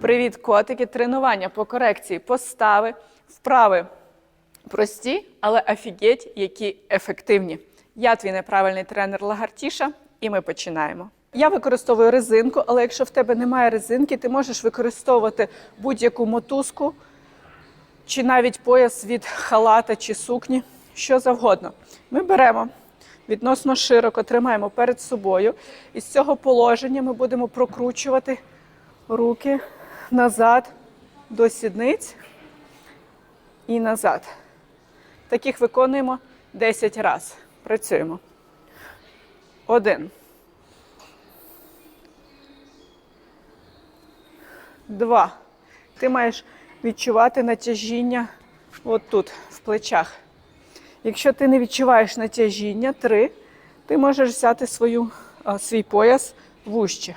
Привіт, котики! Тренування по корекції постави, вправи прості, але офігеть, які ефективні. Я твій неправильний тренер Лагартіша, і ми починаємо. Я використовую резинку, але якщо в тебе немає резинки, ти можеш використовувати будь-яку мотузку чи навіть пояс від халата чи сукні, що завгодно. Ми беремо відносно широко, тримаємо перед собою. І з цього положення ми будемо прокручувати руки назад до сідниць і назад. Таких виконуємо 10 разів. Працюємо. Один. Два. Ти маєш відчувати натяжіння от тут, в плечах. Якщо ти не відчуваєш натяжіння, три, ти можеш взяти свою, свій пояс вужче.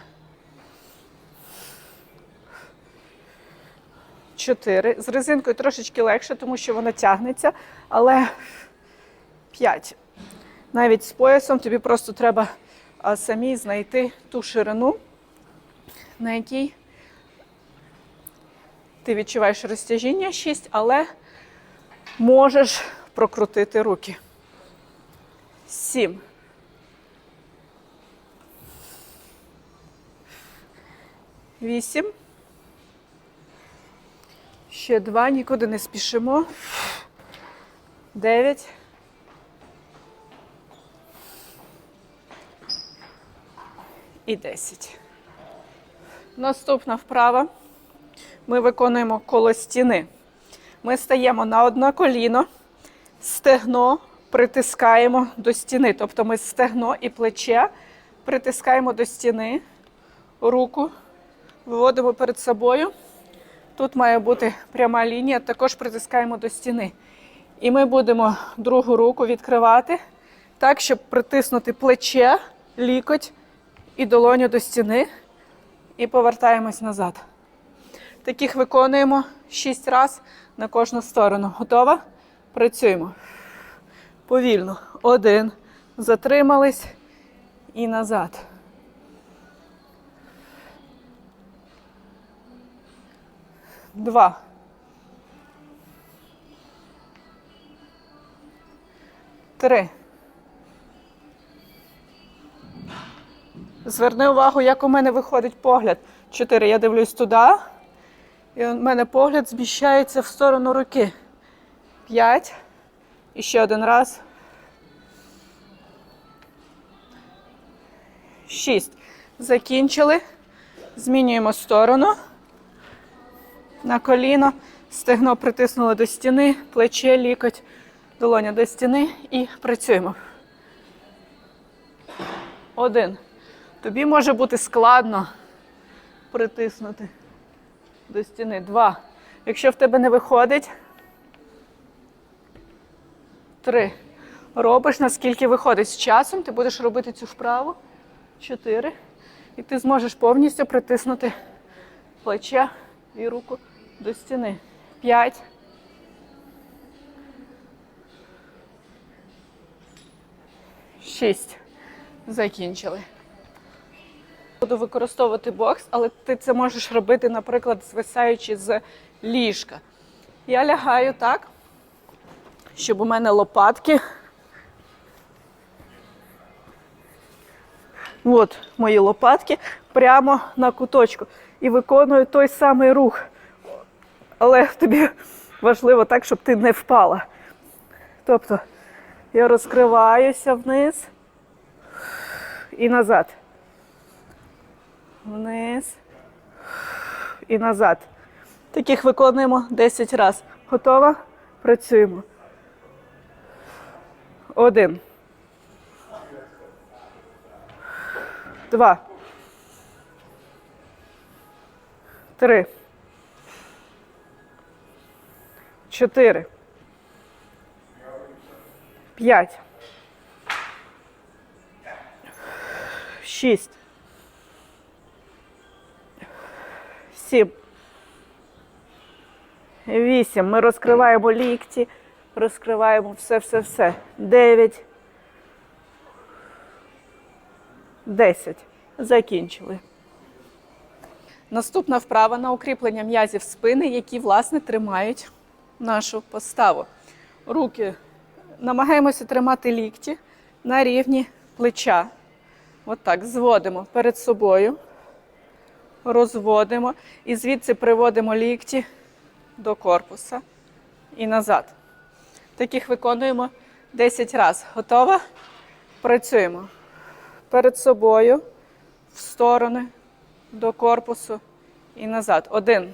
Чотири. З резинкою трошечки легше, тому що вона тягнеться, але п'ять. Навіть з поясом тобі просто треба самі знайти ту ширину, на якій ти відчуваєш розтяжіння 6, але можеш прокрутити руки. 7. Вісім. Ще два, нікуди не спішимо. Дев'ять. І десять. Наступна вправа. Ми виконуємо коло стіни. Ми стаємо на одне коліно, стегно притискаємо до стіни. Тобто ми стегно і плече притискаємо до стіни, руку виводимо перед собою. Тут має бути пряма лінія, також притискаємо до стіни. І ми будемо другу руку відкривати так, щоб притиснути плече, лікоть і долоню до стіни. І повертаємось назад. Таких виконуємо 6 разів на кожну сторону. Готова? Працюємо. Повільно. Один. Затримались і назад. Два. Три. Зверни увагу, як у мене виходить погляд. Чотири. Я дивлюсь туди. І у мене погляд зміщається в сторону руки. П'ять. І ще один раз. Шість. Закінчили. Змінюємо сторону. На коліно. Стегно притиснули до стіни, плече, лікоть, долоня до стіни і працюємо. Один. Тобі може бути складно притиснути до стіни. Два. Якщо в тебе не виходить. Три. Робиш, наскільки виходить. З часом ти будеш робити цю вправу. Чотири. І ти зможеш повністю притиснути плече і руку до стіни. П'ять. Шість. Закінчили. Буду використовувати бокс, але ти це можеш робити, наприклад, звисаючи з ліжка. Я лягаю так, щоб у мене лопатки. От мої лопатки прямо на куточку. І виконую той самий рух. Але тобі важливо так, щоб ти не впала. Тобто я розкриваюся вниз і назад вниз і назад. Таких виконуємо 10 разів. Готова? Працюємо. Один. Два. Три. Чотири. П'ять. Шість. Сім. Вісім. Ми розкриваємо лікті, розкриваємо все-все-все. Дев'ять. Десять. Закінчили. Наступна вправа на укріплення м'язів спини, які, власне, тримають нашу поставу. Руки намагаємося тримати лікті на рівні плеча. Отак, зводимо перед собою, розводимо і звідси приводимо лікті до корпуса і назад. Таких виконуємо 10 разів. Готова? Працюємо перед собою, в сторони, до корпусу і назад. Один.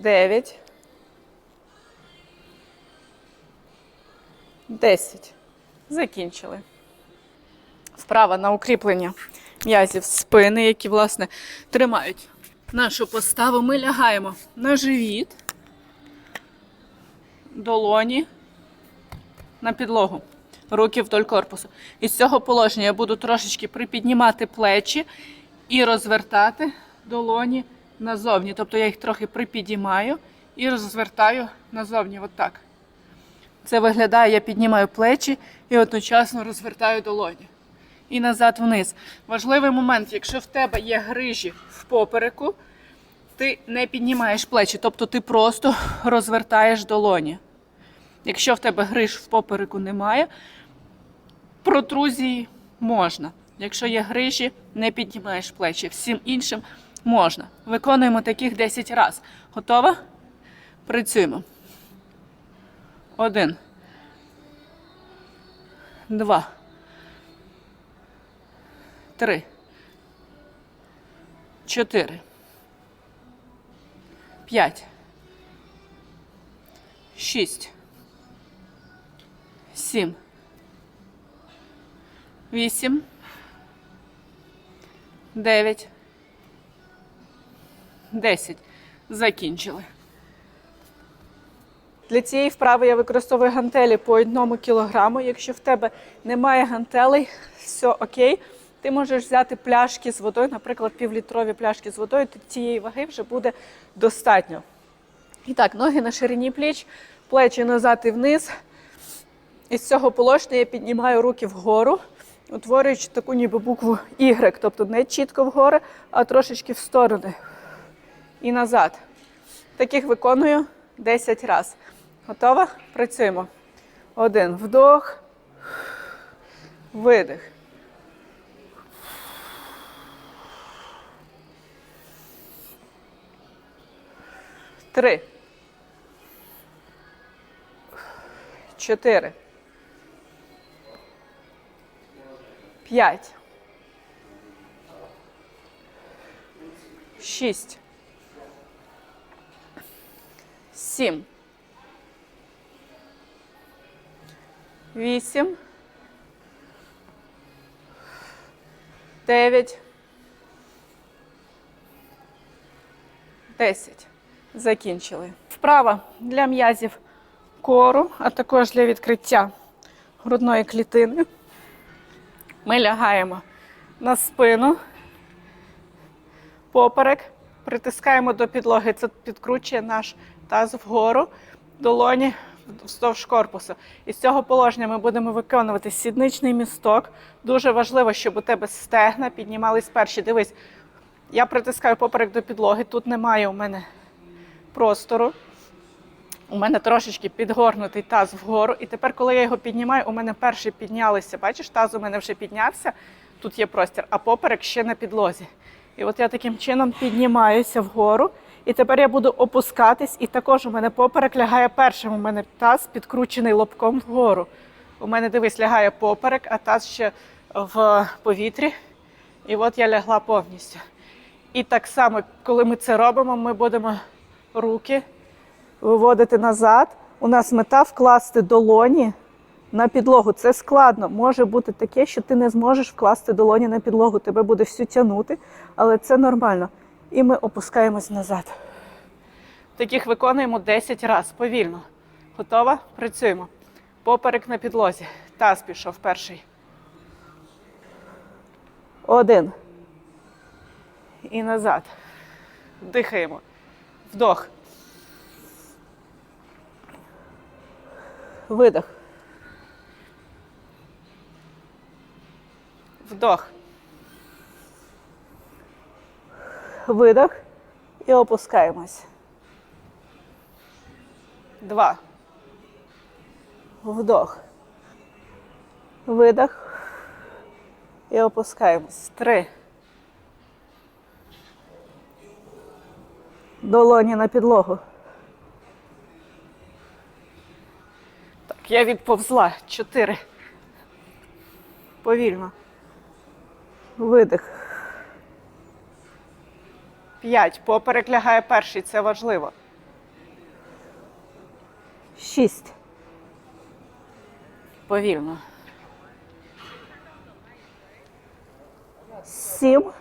Дев'ять. Десять. Закінчили. Вправа на укріплення м'язів спини, які, власне, тримають нашу поставу. Ми лягаємо на живіт, долоні на підлогу, руки вдоль корпусу. І з цього положення я буду трошечки припіднімати плечі і розвертати долоні назовні. Тобто я їх трохи припіднімаю і розвертаю назовні. Отак. Це виглядає, я піднімаю плечі і одночасно розвертаю долоні. І назад вниз. Важливий момент, якщо в тебе є грижі в попереку, ти не піднімаєш плечі, тобто ти просто розвертаєш долоні. Якщо в тебе гриж в попереку немає, протрузії можна. Якщо є грижі, не піднімаєш плечі. Всім іншим можна. Виконуємо таких 10 разів. Готова? Працюємо. Один. Два. Три. Чотири. П'ять. Шість. Сім. Вісім. Дев'ять. Десять. Закінчили. Для цієї вправи я використовую гантелі по одному кілограму. Якщо в тебе немає гантелей, все окей. Ти можеш взяти пляшки з водою, наприклад, півлітрові пляшки з водою, то цієї ваги вже буде достатньо. І так, ноги на ширині пліч, плечі назад і вниз. Із цього положення я піднімаю руки вгору, утворюючи таку ніби букву Y, тобто не чітко вгору, а трошечки в сторони. І назад. Таких виконую 10 разів. Готова? Працюємо. Один вдох, видих. Три. Чотири. П'ять. Шість. Сім. Вісім. Дев'ять. Десять. Закінчили. Вправа для м'язів кору, а також для відкриття грудної клітини. Ми лягаємо на спину, поперек, притискаємо до підлоги. Це підкручує наш таз вгору, долоні вздовж корпусу. І з цього положення ми будемо виконувати сідничний місток. Дуже важливо, щоб у тебе стегна піднімались перші. Дивись, я притискаю поперек до підлоги. Тут немає у мене простору. У мене трошечки підгорнутий таз вгору. І тепер, коли я його піднімаю, у мене перший піднялися. Бачиш, таз у мене вже піднявся, тут є простір, а поперек ще на підлозі. І от я таким чином піднімаюся вгору. І тепер я буду опускатись, і також у мене поперек лягає першим. У мене таз підкручений лобком вгору. У мене, дивись, лягає поперек, а таз ще в повітрі. І от я лягла повністю. І так само, коли ми це робимо, ми будемо руки виводити назад. У нас мета вкласти долоні на підлогу. Це складно. Може бути таке, що ти не зможеш вкласти долоні на підлогу, тебе буде всю тягнути, але це нормально. І ми опускаємось назад. Таких виконуємо 10 разів повільно. Готова? Працюємо. Поперек на підлозі. Таз пішов перший. Один. І назад. Дихаємо. Вдох. Видох. Вдох. Видох. І опускаємось. Два. Вдох. Видох. І опускаємось. Три. Долоні на підлогу. Так, я відповзла. Чотири. Повільно. Видих. П'ять. Поперек лягає перший, це важливо. Шість. Повільно. Сім.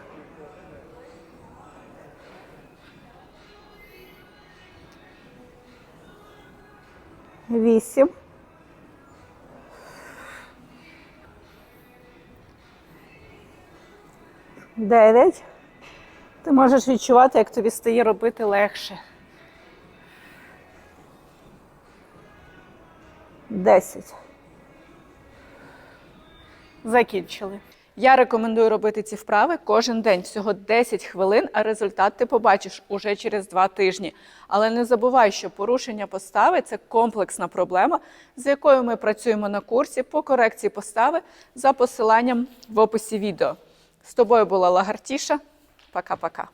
Вісім. Дев'ять. Ти можеш відчувати, як тобі стає робити легше. Десять. Закінчили. Я рекомендую робити ці вправи кожен день, всього 10 хвилин, а результат ти побачиш уже через 2 тижні. Але не забувай, що порушення постави це комплексна проблема, з якою ми працюємо на курсі по корекції постави за посиланням в описі відео. З тобою була Лагартіша. Пока-пока.